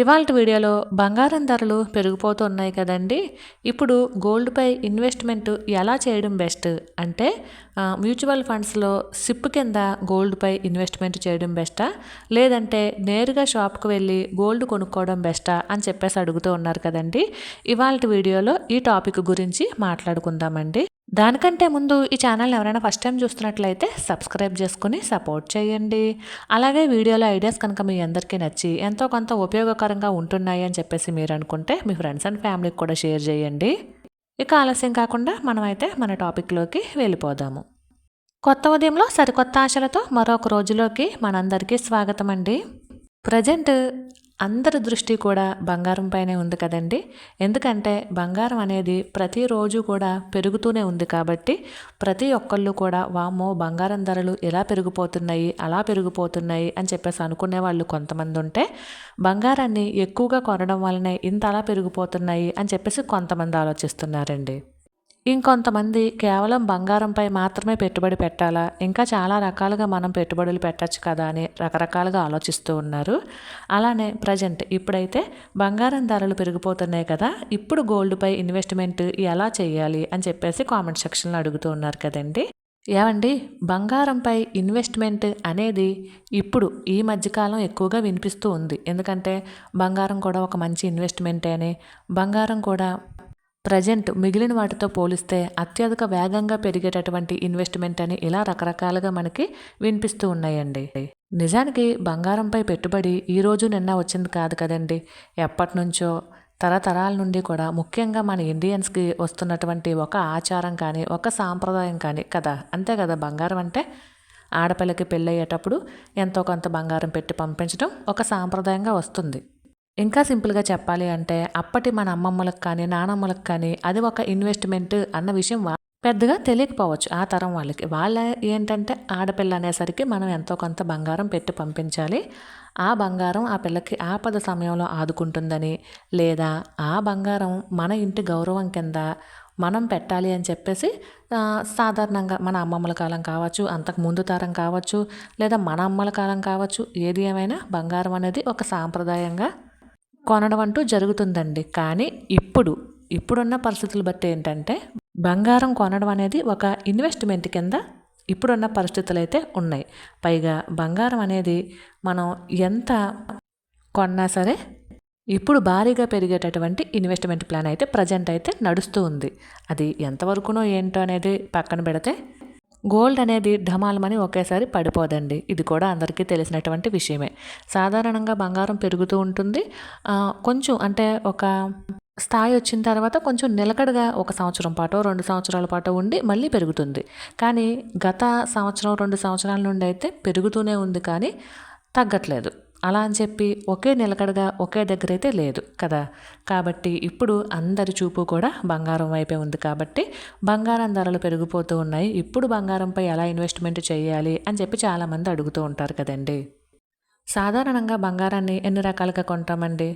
ఇవాళ వీడియోలో బంగారం ధరలు పెరిగిపోతున్నాయి కదండి. ఇప్పుడు గోల్డ్పై ఇన్వెస్ట్మెంట్ ఎలా చేయడం బెస్ట్? అంటే మ్యూచువల్ ఫండ్స్లో సిప్ కింద గోల్డ్పై ఇన్వెస్ట్మెంట్ చేయడం బెస్టా? లేదంటే నేరుగా షాప్కి వెళ్ళి గోల్డ్ కొనుక్కోవడం బెస్టా అని చెప్పేసి అడుగుతూ ఉన్నారు కదండి. ఇవాళ వీడియోలో ఈ టాపిక్ గురించి మాట్లాడుకుందామండి. దానికంటే ముందు ఈ ఛానల్ని ఎవరైనా ఫస్ట్ టైం చూస్తున్నట్లయితే సబ్స్క్రైబ్ చేసుకుని సపోర్ట్ చేయండి. అలాగే వీడియోలో ఐడియాస్ కనుక మీ అందరికీ నచ్చి ఎంతో కొంత ఉపయోగకరంగా ఉంటున్నాయి అని చెప్పేసి మీరు అనుకుంటే మీ ఫ్రెండ్స్ అండ్ ఫ్యామిలీకి కూడా షేర్ చేయండి. ఇక ఆలస్యం కాకుండా మనమైతే మన టాపిక్లోకి వెళ్ళిపోదాము. కొత్త ఉదయంలో సరికొత్త ఆశలతో మరొక రోజులోకి మనందరికీ స్వాగతం అండి ప్రజెంట్ అందరి దృష్టి కూడా బంగారం పైనే ఉంది కదండి. ఎందుకంటే బంగారం అనేది ప్రతిరోజు కూడా పెరుగుతూనే ఉంది కాబట్టి ప్రతి ఒక్కళ్ళు కూడా వామో బంగారం ధరలు ఎలా పెరిగిపోతున్నాయి అలా పెరిగిపోతున్నాయి అని చెప్పేసి అనుకునే వాళ్ళు కొంతమంది ఉంటే బంగారాన్ని ఎక్కువగా కొనడం వల్లనే ఇంత అలా పెరిగిపోతున్నాయి అని చెప్పేసి కొంతమంది ఆలోచిస్తున్నారండి. ఇంకొంతమంది కేవలం బంగారంపై మాత్రమే పెట్టుబడి పెట్టాలా? ఇంకా చాలా రకాలుగా మనం పెట్టుబడులు పెట్టచ్చు కదా అని రకరకాలుగా ఆలోచిస్తూ ఉన్నారు. అలానే ప్రజెంట్ ఇప్పుడైతే బంగారం ధరలు పెరిగిపోతున్నాయి కదా ఇప్పుడు గోల్డ్పై ఇన్వెస్ట్మెంట్ ఎలా చేయాలి అని చెప్పేసి కామెంట్ సెక్షన్లో అడుగుతూ ఉన్నారు కదండి. ఏమండి బంగారంపై ఇన్వెస్ట్మెంట్ అనేది ఇప్పుడు ఈ మధ్యకాలం ఎక్కువగా వినిపిస్తూ ఉంది. ఎందుకంటే బంగారం కూడా ఒక మంచి ఇన్వెస్ట్మెంటే అని బంగారం కూడా ప్రజెంట్ మిగిలిన వాటితో పోలిస్తే అత్యధిక వేగంగా పెరిగేటటువంటి ఇన్వెస్ట్మెంట్ అని ఇలా రకరకాలుగా మనకి వినిపిస్తూ ఉన్నాయండి. నిజానికి బంగారంపై పెట్టుబడి ఈరోజు నిన్న వచ్చింది కాదు కదండి. ఎప్పటి నుంచో తరతరాల నుండి కూడా ముఖ్యంగా మన ఇండియన్స్కి వస్తున్నటువంటి ఒక ఆచారం కానీ ఒక సాంప్రదాయం కానీ కదా అంతే కదా బంగారం అంటే? ఆడపిల్లకి పెళ్ళయ్యేటప్పుడు ఎంతో కొంత బంగారం పెట్టి పంపించడం ఒక సాంప్రదాయంగా వస్తుంది. ఇంకా సింపుల్గా చెప్పాలి అంటే అప్పటి మన అమ్మమ్మలకు కానీ నానమ్మలకు కానీ అది ఒక ఇన్వెస్ట్మెంట్ అన్న విషయం పెద్దగా తెలియకపోవచ్చు. ఆ తరం వాళ్ళకి. వాళ్ళ ఏంటంటే ఆడపిల్ల అనేసరికి మనం ఎంతో కొంత బంగారం పెట్టి పంపించాలి. ఆ బంగారం ఆ పిల్లకి ఆపద సమయంలో ఆదుకుంటుందని లేదా ఆ బంగారం మన ఇంటి గౌరవం కింద మనం పెట్టాలి అని చెప్పేసి సాధారణంగా మన అమ్మమ్మల కాలం కావచ్చు అంతకు ముందు తరం కావచ్చు లేదా మన అమ్మల కాలం కావచ్చు ఏది ఏమైనా బంగారం అనేది ఒక సాంప్రదాయంగా కొనడం అంటూ జరుగుతుందండి. కానీ ఇప్పుడు ఇప్పుడున్న పరిస్థితులు బట్టి ఏంటంటే బంగారం కొనడం అనేది ఒక ఇన్వెస్ట్మెంట్ కింద ఇప్పుడున్న పరిస్థితులు అయితే ఉన్నాయి. పైగా బంగారం అనేది మనం ఎంత కొన్నా సరే ఇప్పుడు భారీగా పెరిగేటటువంటి ఇన్వెస్ట్మెంట్ ప్లాన్ అయితే ప్రజెంట్ అయితే నడుస్తూ ఉంది. అది ఎంతవరకునో ఏంటో అనేది పక్కన పెడితే గోల్డ్ అనేది ఢమాలమని ఒకేసారి పడిపోదండి. ఇది కూడా అందరికీ తెలిసినటువంటి విషయమే. సాధారణంగా బంగారం పెరుగుతూ ఉంటుంది. కొంచెం అంటే ఒక స్థాయి వచ్చిన తర్వాత కొంచెం నిలకడగా ఒక సంవత్సరం పాటు రెండు సంవత్సరాల పాటు ఉండి మళ్ళీ పెరుగుతుంది. కానీ గత సంవత్సరం రెండు సంవత్సరాల నుండి అయితే పెరుగుతూనే ఉంది కానీ తగ్గట్లేదు. అలా అని చెప్పి ఒకే నిలకడగా ఒకే దగ్గర అయితే లేదు కదా. కాబట్టి ఇప్పుడు అందరి చూపు కూడా బంగారం వైపే ఉంది కాబట్టి బంగారం ధరలు పెరిగిపోతూ ఉన్నాయి. ఇప్పుడు బంగారంపై ఎలా ఇన్వెస్ట్మెంట్ చేయాలి అని చెప్పి చాలామంది అడుగుతూ ఉంటారు కదండి. సాధారణంగా బంగారాన్ని ఎన్ని రకాలుగా కొంటామండి?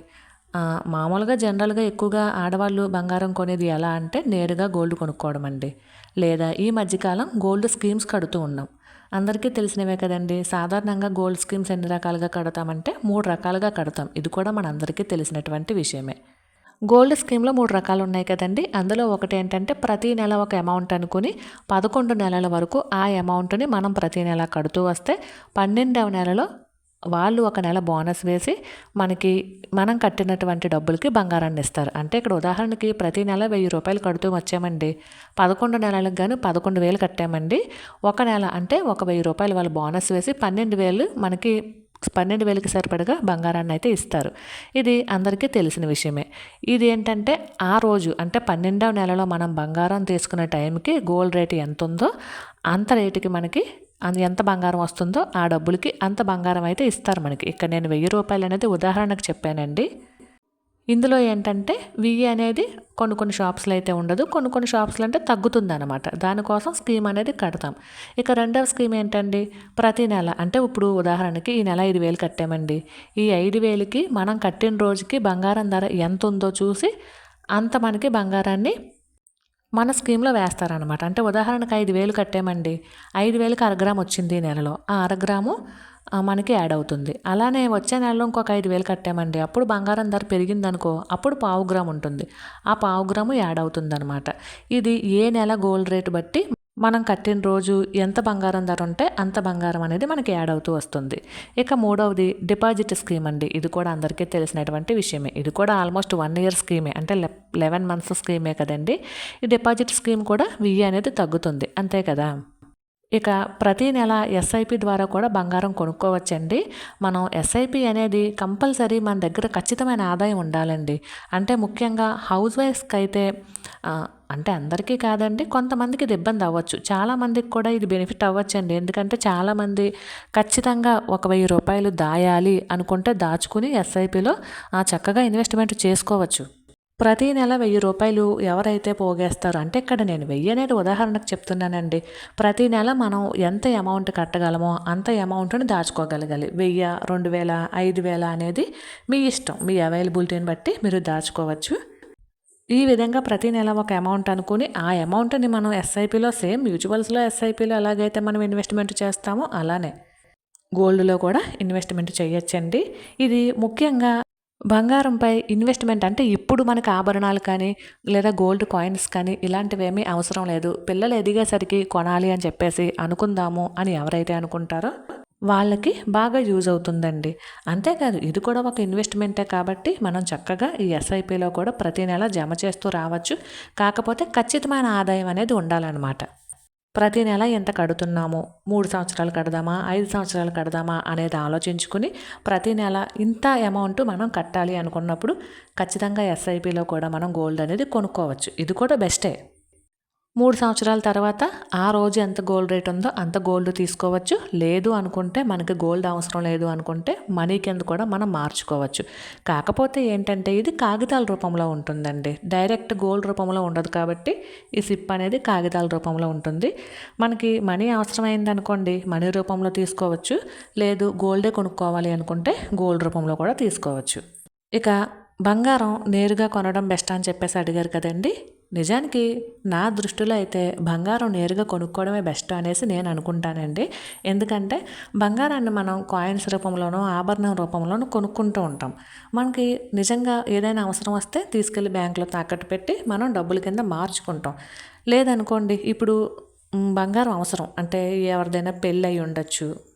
మామూలుగా జనరల్గా ఎక్కువగా ఆడవాళ్ళు బంగారం కొనేది ఎలా అంటే నేరుగా గోల్డ్ కొనుక్కోవడం అండి లేదా ఈ మధ్యకాలం గోల్డ్ స్కీమ్స్ కడుతూ ఉన్నాం. అందరికీ తెలిసినవే కదండి. సాధారణంగా గోల్డ్ స్కీమ్స్ ఎన్ని రకాలుగా కడతామంటే మూడు రకాలుగా కడతాం. ఇది కూడా మన అందరికీ తెలిసినటువంటి విషయమే. గోల్డ్ స్కీమ్లో మూడు రకాలు ఉన్నాయి కదండి. అందులో ఒకటి ఏంటంటే ప్రతి నెల ఒక అమౌంట్ అనుకుని పదకొండు నెలల వరకు ఆ అమౌంట్ని మనం ప్రతి నెల కడుతూ వస్తే పన్నెండవ నెలలో వాళ్ళు ఒక నెల బోనస్ వేసి మనకి మనం కట్టినటువంటి డబ్బులకి బంగారాన్ని ఇస్తారు. అంటే ఇక్కడ ఉదాహరణకి ప్రతి నెల వెయ్యి రూపాయలు కడుతూ వచ్చామండి. పదకొండు నెలలకు కానీ పదకొండు వేలు కట్టామండి. ఒక నెల అంటే ఒక వెయ్యి రూపాయలు వాళ్ళు బోనస్ వేసి పన్నెండు వేలు మనకి పన్నెండు వేలకి సరిపడగా బంగారాన్ని అయితే ఇస్తారు. ఇది అందరికీ తెలిసిన విషయమే. ఇది ఏంటంటే ఆ రోజు అంటే పన్నెండవ నెలలో మనం బంగారం తీసుకునే టైంకి గోల్డ్ రేటు ఎంత ఉందో అంత రేటుకి మనకి ఎంత బంగారం వస్తుందో ఆ డబ్బులకి అంత బంగారం అయితే ఇస్తారు మనకి. ఇక్కడ నేను వెయ్యి రూపాయలు అనేది ఉదాహరణకు చెప్పానండి. ఇందులో ఏంటంటే వెయ్యి అనేది కొన్ని కొన్ని షాప్స్లో అయితే ఉండదు. కొన్ని కొన్ని షాప్స్లో అంటే తగ్గుతుంది అనమాట దానికోసం స్కీమ్ అనేది కడతాం. ఇక రెండవ స్కీమ్ ఏంటండి? ప్రతి నెల అంటే ఇప్పుడు ఉదాహరణకి ఈ నెల ఐదు వేలు కట్టామండి. ఈ ఐదు వేలకి మనం కట్టిన రోజుకి బంగారం ధర ఎంత ఉందో చూసి అంత మనకి బంగారాన్ని మన స్కీమ్లో వేస్తారనమాట అంటే ఉదాహరణకు ఐదు వేలు కట్టామండి. ఐదు వేలకు అరగ్రామ్ వచ్చింది ఈ నెలలో. ఆ అరగ్రాము మనకి యాడ్ అవుతుంది. అలానే వచ్చే నెలలో ఇంకొక ఐదు వేలు కట్టామండి. అప్పుడు బంగారం ధర పెరిగిందనుకో అప్పుడు పావు గ్రామ్ ఉంటుంది. ఆ పావు గ్రాము యాడ్ అవుతుంది అనమాట ఇది ఏ నెల గోల్డ్ రేటు బట్టి మనం కట్టిన రోజు ఎంత బంగారం ధర ఉంటే అంత బంగారం అనేది మనకి యాడ్ అవుతూ వస్తుంది. ఇక మూడవది డిపాజిట్ స్కీమ్ అండి. ఇది కూడా అందరికీ తెలిసినటువంటి విషయమే. ఇది కూడా ఆల్మోస్ట్ వన్ ఇయర్ స్కీమే. అంటే లెవెన్ మంత్స్ స్కీమే కదండి. ఈ డిపాజిట్ స్కీమ్ కూడా వెయ్యి అనేది తగ్గుతుంది. అంతే కదా? ఇక ప్రతి నెల ఎస్ఐపి ద్వారా కూడా బంగారం కొనుక్కోవచ్చండి. మనం ఎస్ఐపి అనేది కంపల్సరీ మన దగ్గర ఖచ్చితమైన ఆదాయం ఉండాలండి. అంటే ముఖ్యంగా హౌస్ వైఫ్స్కి అయితే అంటే అందరికీ కాదండి కొంతమందికి ఇది ఇబ్బంది అవ్వచ్చు. చాలామందికి కూడా ఇది బెనిఫిట్ అవ్వచ్చండి. ఎందుకంటే చాలామంది ఖచ్చితంగా ఒక వెయ్యి రూపాయలు దాయాలి అనుకుంటే దాచుకుని ఎస్ఐపిలో చక్కగా ఇన్వెస్ట్మెంట్ చేసుకోవచ్చు. ప్రతి నెల వెయ్యి రూపాయలు ఎవరైతే పోగేస్తారో అంటే ఇక్కడ నేను వెయ్యి అనేది ఉదాహరణకు చెప్తున్నానండి. ప్రతి నెల మనం ఎంత అమౌంట్ కట్టగలమో అంత అమౌంట్ని దాచుకోగలగాలి. వెయ్యి రెండు వేల ఐదు వేల అనేది మీ ఇష్టం. మీ అవైలబిలిటీని బట్టి మీరు దాచుకోవచ్చు. ఈ విధంగా ప్రతి నెల ఒక అమౌంట్ అనుకుని ఆ అమౌంట్ని మనం ఎస్ఐపిలో సేమ్ మ్యూచువల్స్లో ఎస్ఐపిలో ఎలాగైతే మనం ఇన్వెస్ట్మెంట్ చేస్తామో అలానే గోల్డ్లో కూడా ఇన్వెస్ట్మెంట్ చేయొచ్చండి. ఇది ముఖ్యంగా బంగారంపై ఇన్వెస్ట్మెంట్ అంటే ఇప్పుడు మనకు ఆభరణాలు కానీ లేదా గోల్డ్ కాయిన్స్ కానీ ఇలాంటివి ఏమీ అవసరం లేదు. పిల్లలు ఎదిగేసరికి కొనాలి అని చెప్పేసి అనుకుందాము అని ఎవరైతే అనుకుంటారో వాళ్ళకి బాగా యూజ్ అవుతుందండి. అంతేకాదు ఇది కూడా ఒక ఇన్వెస్ట్మెంటే కాబట్టి మనం చక్కగా ఈ ఎస్ఐపిలో కూడా ప్రతి నెల జమ చేస్తూ రావచ్చు. కాకపోతే ఖచ్చితమైన ఆదాయం అనేది ఉండాలన్నమాట. ప్రతి నెల ఎంత కడుతున్నామో? మూడు సంవత్సరాలు కడదామా? ఐదు సంవత్సరాలు కడదామా? అనేది ఆలోచించుకుని ప్రతి నెల ఇంత అమౌంట్ మనం కట్టాలి అనుకున్నప్పుడు ఖచ్చితంగా ఎస్ఐపిలో కూడా మనం గోల్డ్ అనేది కొనుక్కోవచ్చు. ఇది కూడా బెస్టే. మూడు సంవత్సరాల తర్వాత ఆ రోజు ఎంత గోల్డ్ రేట్ ఉందో అంత గోల్డ్ తీసుకోవచ్చు. లేదు అనుకుంటే మనకి గోల్డ్ అవసరం లేదు అనుకుంటే మనీ కింద కూడా మనం మార్చుకోవచ్చు. కాకపోతే ఏంటంటే ఇది కాగితాల రూపంలో ఉంటుందండి. డైరెక్ట్ గోల్డ్ రూపంలో ఉండదు కాబట్టి ఈ సిప్ అనేది కాగితాల రూపంలో ఉంటుంది. మనకి మనీ అవసరమైంది అనుకోండి మనీ రూపంలో తీసుకోవచ్చు. లేదు గోల్డే కొనుక్కోవాలి అనుకుంటే గోల్డ్ రూపంలో కూడా తీసుకోవచ్చు. ఇక బంగారం నేరుగా కొనడం బెస్ట్ అని చెప్పేసి అడిగారు కదండి. నిజానికి నా దృష్టిలో అయితే బంగారం నేరుగా కొనుక్కోవడమే బెస్ట్ అనేసి నేను అనుకుంటానండి. ఎందుకంటే బంగారాన్ని మనం కాయిన్స్ రూపంలోనో ఆభరణం రూపంలోనో కొనుక్కుంటూ ఉంటాం. మనకి నిజంగా ఏదైనా అవసరం వస్తే తీసుకెళ్ళి బ్యాంకులో తాకట్టు పెట్టి మనం డబ్బుల కింద మార్చుకుంటాం. లేదనుకోండి ఇప్పుడు బంగారం అవసరం. అంటే ఎవరిదైనా పెళ్ళి అయి ఉండొచ్చు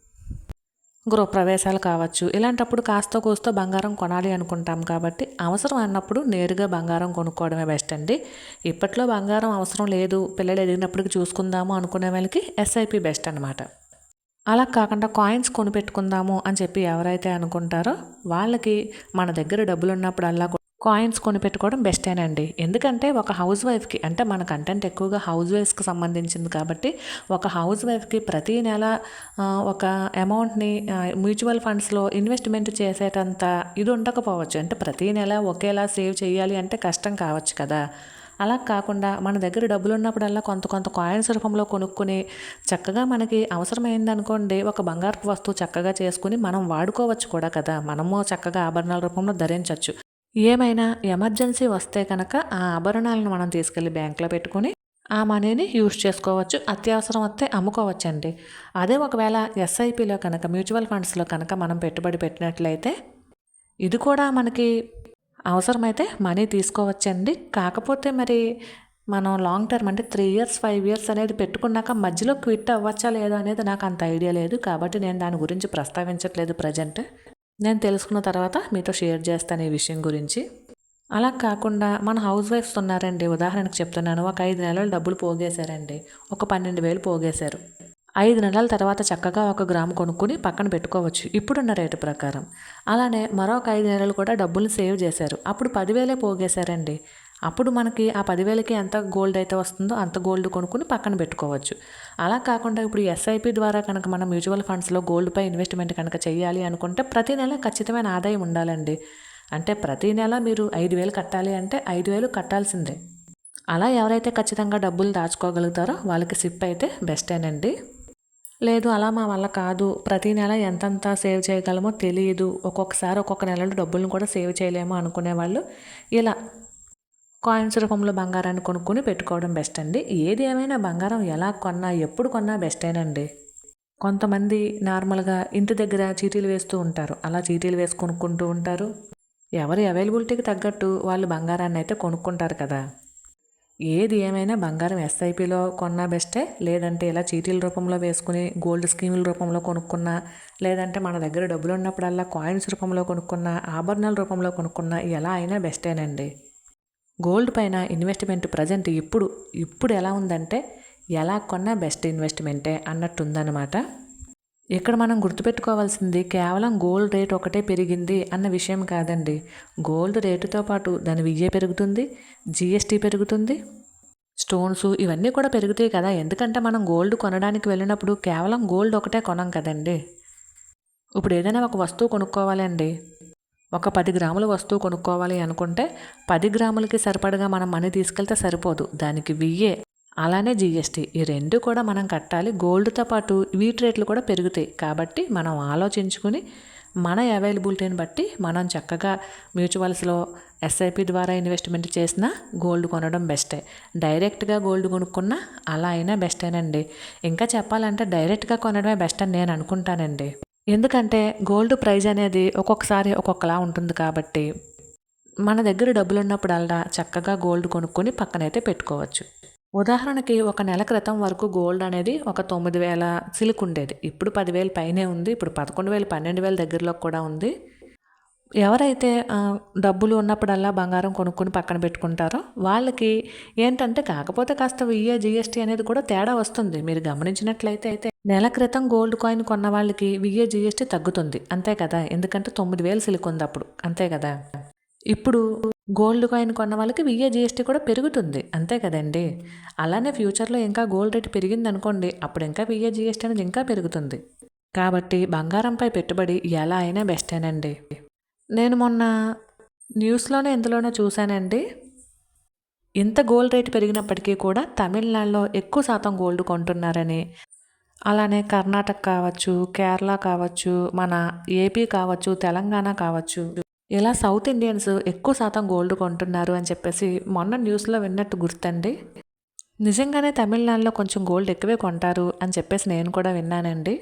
గృహప్రవేశాలు కావచ్చు. ఇలాంటప్పుడు కాస్త కూస్తో బంగారం కొనాలి అనుకుంటాం కాబట్టి అవసరం అన్నప్పుడు నేరుగా బంగారం కొనుక్కోవడమే బెస్ట్ అండి. ఇప్పట్లో బంగారం అవసరం లేదు పిల్లలు ఎదిగినప్పటికి చూసుకుందాము అనుకునే వాళ్ళకి ఎస్ఐపి బెస్ట్ అనమాట అలా కాకుండా కాయిన్స్ కొనిపెట్టుకుందాము అని చెప్పి ఎవరైతే అనుకుంటారో వాళ్ళకి మన దగ్గర డబ్బులు ఉన్నప్పుడల్లా కాయిన్స్ కొనిపెట్టుకోవడం బెస్టేనండి. ఎందుకంటే ఒక హౌస్ వైఫ్కి అంటే మన కంటెంట్ ఎక్కువగా హౌస్ వైఫ్స్కి సంబంధించింది కాబట్టి ఒక హౌస్ వైఫ్కి ప్రతి నెల ఒక అమౌంట్ని మ్యూచువల్ ఫండ్స్లో ఇన్వెస్ట్మెంట్ చేసేటంత ఇది ఉండకపోవచ్చు. అంటే ప్రతి నెల ఒకేలా సేవ్ చేయాలి అంటే కష్టం కావచ్చు కదా. అలా కాకుండా మన దగ్గర డబ్బులు ఉన్నప్పుడల్లా కొంత కొంత కాయిన్స్ రూపంలో కొనుక్కుని చక్కగా మనకి అవసరమైంది అనుకోండి ఒక బంగారపు వస్తువు చక్కగా చేసుకుని మనం వాడుకోవచ్చు కూడా కదా. మనము చక్కగా ఆభరణాల రూపంలో ధరించవచ్చు ఏమైనా ఎమర్జెన్సీ వస్తే కనుక ఆ ఆభరణాలను మనం తీసుకెళ్ళి బ్యాంక్లో పెట్టుకుని ఆ మనీని యూజ్ చేసుకోవచ్చు. అత్యవసరం వస్తే అమ్ముకోవచ్చండి. అదే ఒకవేళ ఎస్ఐపిలో కనుక మ్యూచువల్ ఫండ్స్లో కనుక మనం పెట్టుబడి పెట్టినట్లయితే ఇది కూడా మనకి అవసరమైతే మనీ తీసుకోవచ్చండి. కాకపోతే మరి మనం లాంగ్ టర్మ్ అంటే త్రీ ఇయర్స్ ఫైవ్ ఇయర్స్ అనేది పెట్టుకున్నాక మధ్యలో క్విట్ అవ్వచ్చా లేదా అనేది నాకు అంత ఐడియా లేదు. కాబట్టి నేను దాని గురించి ప్రస్తావించట్లేదు ప్రజెంట్. నేను తెలుసుకున్న తర్వాత మీతో షేర్ చేస్తాను ఈ విషయం గురించి. అలా కాకుండా మన హౌస్ వైఫ్స్ ఉన్నారండి. ఉదాహరణకు చెప్తున్నాను ఒక ఐదు నెలలు డబ్బులు పోగేశారండి. ఒక పన్నెండు వేలు పోగేశారు. ఐదు నెలల తర్వాత చక్కగా ఒక గ్రాము కొనుక్కుని పక్కన పెట్టుకోవచ్చు. ఇప్పుడున్న రేటు ప్రకారం. అలానే మరొక ఐదు నెలలు కూడా డబ్బులు సేవ్ చేశారు. అప్పుడు పదివేలే పోగేశారండి. అప్పుడు మనకి ఆ పదివేలకి ఎంత గోల్డ్ అయితే వస్తుందో అంత గోల్డ్ కొనుక్కుని పక్కన పెట్టుకోవచ్చు. అలా కాకుండా ఇప్పుడు ఎస్ఐపి ద్వారా కనుక మనం మ్యూచువల్ ఫండ్స్లో గోల్డ్పై ఇన్వెస్ట్మెంట్ కనుక చేయాలి అనుకుంటే ప్రతి నెల ఖచ్చితమైన ఆదాయం ఉండాలండి. అంటే ప్రతి నెల మీరు ఐదు వేలు కట్టాలి అంటే ఐదు వేలు కట్టాల్సిందే. అలా ఎవరైతే ఖచ్చితంగా డబ్బులు దాచుకోగలుగుతారో వాళ్ళకి సిప్ అయితే బెస్టేనండి లేదు అలా మా వల్ల కాదు. ప్రతి నెల ఎంతంత సేవ్ చేయగలమో తెలియదు. ఒక్కొక్కసారి ఒక్కొక్క నెలలో డబ్బులను కూడా సేవ్ చేయలేము అనుకునే వాళ్ళు ఇలా కాయిన్స్ రూపంలో బంగారాన్ని కొనుక్కొని పెట్టుకోవడం బెస్ట్ అండి. ఏది ఏమైనా బంగారం ఎలా కొన్నా ఎప్పుడు కొన్నా బెస్టేనండి కొంతమంది నార్మల్గా ఇంటి దగ్గర చీటీలు వేస్తూ ఉంటారు. అలా చీటీలు వేసి కొనుక్కుంటూ ఉంటారు. ఎవరి అవైలబిలిటీకి తగ్గట్టు వాళ్ళు బంగారాన్ని అయితే కొనుక్కుంటారు కదా. ఏది ఏమైనా బంగారం ఎస్ఐపిలో కొన్నా బెస్టే లేదంటే ఇలా చీటీల రూపంలో వేసుకుని గోల్డ్ స్కీముల రూపంలో కొనుక్కున్నా లేదంటే మన దగ్గర డబ్బులు ఉన్నప్పుడల్లా కాయిన్స్ రూపంలో కొనుక్కున్నా ఆభరణాల రూపంలో కొనుక్కున్నా ఎలా అయినా బెస్టేనండి గోల్డ్ పైన ఇన్వెస్ట్మెంట్ ప్రజెంట్ ఇప్పుడు ఇప్పుడు ఎలా ఉందంటే ఎలా కొన్నా బెస్ట్ ఇన్వెస్ట్మెంటే అన్నట్టు ఉందన్నమాట ఇక్కడ మనం గుర్తుపెట్టుకోవాల్సింది కేవలం గోల్డ్ రేట్ ఒకటే పెరిగింది అన్న విషయం కాదండి. గోల్డ్ రేటుతో పాటు దాని విజయ పెరుగుతుంది జిఎస్టీ పెరుగుతుంది స్టోన్స్ ఇవన్నీ కూడా పెరుగుతాయి కదా. ఎందుకంటే మనం గోల్డ్ కొనడానికి వెళ్ళినప్పుడు కేవలం గోల్డ్ ఒకటే కొనం కదండి. ఇప్పుడు ఏదైనా ఒక వస్తువు కొనుక్కోవాలండి. ఒక పది గ్రాముల వస్తువు కొనుక్కోవాలి అనుకుంటే పది గ్రాములకి సరిపడగా మనం మనీ తీసుకెళ్తే సరిపోదు. దానికి వెయ్యే. అలానే జీఎస్టీ ఈ రెండు కూడా మనం కట్టాలి. గోల్డ్తో పాటు వీటి రేట్లు కూడా పెరుగుతాయి. కాబట్టి మనం ఆలోచించుకుని మన అవైలబిలిటీని బట్టి మనం చక్కగా మ్యూచువల్స్లో ఎస్ఐపి ద్వారా ఇన్వెస్ట్మెంట్ చేసినా గోల్డ్ కొనడం బెస్టే. డైరెక్ట్గా గోల్డ్ కొనుక్కున్నా అలా అయినా బెస్టేనండి. ఇంకా చెప్పాలంటే డైరెక్ట్గా కొనడమే బెస్ట్ అని నేను అనుకుంటానండి. ఎందుకంటే గోల్డ్ ప్రైజ్ అనేది ఒక్కొక్కసారి ఒక్కొక్కలా ఉంటుంది కాబట్టి మన దగ్గర డబ్బులు ఉన్నప్పుడల్లా చక్కగా గోల్డ్ కొనుక్కొని పక్కనైతే పెట్టుకోవచ్చు. ఉదాహరణకి ఒక నెల క్రితం వరకు గోల్డ్ అనేది ఒక తొమ్మిది వేల సిల్క్ ఉండేది ఇప్పుడు పదివేలు పైనే ఉంది. ఇప్పుడు పదకొండు వేలు పన్నెండు వేల దగ్గరలో కూడా ఉంది. ఎవరైతే డబ్బులు ఉన్నప్పుడల్లా బంగారం కొనుక్కొని పక్కన పెట్టుకుంటారో వాళ్ళకి ఏంటంటే కాకపోతే కాస్త విఏ జిఎస్టీ అనేది కూడా తేడా వస్తుంది. మీరు గమనించినట్లయితే అయితే నెల క్రితం గోల్డ్ కాయిన్ కొన్న వాళ్ళకి విఏ జిఎస్టీ తగ్గుతుంది. అంతే కదా? ఎందుకంటే తొమ్మిది వేలు సిలికొంది అప్పుడు. అంతే కదా? ఇప్పుడు గోల్డ్ కాయిన్ కొన్న వాళ్ళకి విఏ జిఎస్టీ కూడా పెరుగుతుంది. అంతే కదండి? అలానే ఫ్యూచర్లో ఇంకా గోల్డ్ రేట్ పెరిగింది అనుకోండి అప్పుడు ఇంకా విఏ జిఎస్టీ అనేది ఇంకా పెరుగుతుంది. కాబట్టి బంగారంపై పెట్టుబడి ఎలా అయినా బెస్టేనండి. నేను మొన్న న్యూస్లోనే ఎందులోనో చూశానండి. ఇంత గోల్డ్ రేట్ పెరిగినప్పటికీ కూడా తమిళనాడులో ఎక్కువ శాతం గోల్డ్ కొంటున్నారని. అలానే కర్ణాటక కావచ్చు కేరళ కావచ్చు మన ఏపీ కావచ్చు తెలంగాణ కావచ్చు. ఇలా సౌత్ ఇండియన్స్ ఎక్కువ శాతం గోల్డ్ కొంటున్నారు అని చెప్పేసి మొన్న న్యూస్లో విన్నట్టు గుర్తండి. నిజంగానే తమిళనాడులో కొంచెం గోల్డ్ ఎక్కువే కొంటారు అని చెప్పేసి నేను కూడా విన్నానండి.